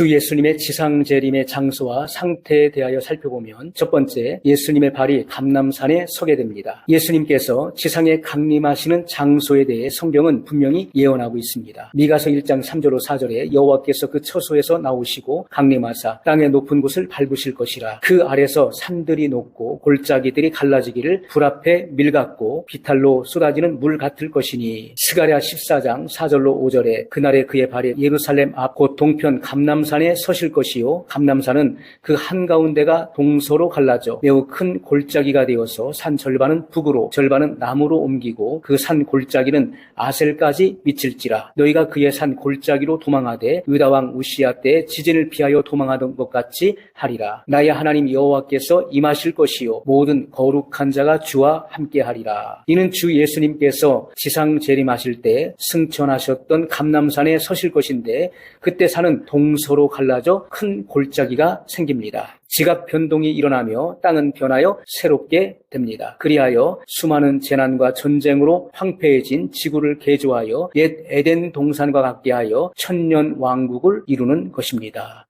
주 예수님의 지상 재림의 장소와 상태에 대하여 살펴보면 첫 번째 예수님의 발이 감남산에 서게 됩니다. 예수님께서 지상에 강림하시는 장소에 대해 성경은 분명히 예언하고 있습니다. 미가서 1장 3절로 4절에 여호와께서 그 처소에서 나오시고 강림하사 땅의 높은 곳을 밟으실 것이라 그 아래서 산들이 높고 골짜기들이 갈라지기를 불 앞에 밀 같고 비탈로 쏟아지는 물 같을 것이니 스가랴 14장 4절로 5절에 그날에 그의 발이 예루살렘 앞 곧 동편 감남산 에 서실 것이요. 감남산은 그 한가운데가 동서로 갈라져 매우 큰 골짜기가 되어서 산 절반은 북으로 절반은 남으로 옮기고 그 산 골짜기는 아셀까지 미칠지라. 너희가 그의 산 골짜기로 도망하되 유다왕 우시아 때에 지진을 피하여 도망하던 것 같이 하리라. 나의 하나님 여호와께서 임하실 것이요. 모든 거룩한 자가 주와 함께 하리라. 이는 주 예수님께서 지상 재림하실 때 승천하셨던 감남산에 서실 것인데 그때 산은 동 서로 갈라져 큰 골짜기가 생깁니다. 지각 변동이 일어나며 땅은 변하여 새롭게 됩니다. 그리하여 수많은 재난과 전쟁으로 황폐해진 지구를 개조하여 옛 에덴 동산과 같게 하여 천년 왕국을 이루는 것입니다.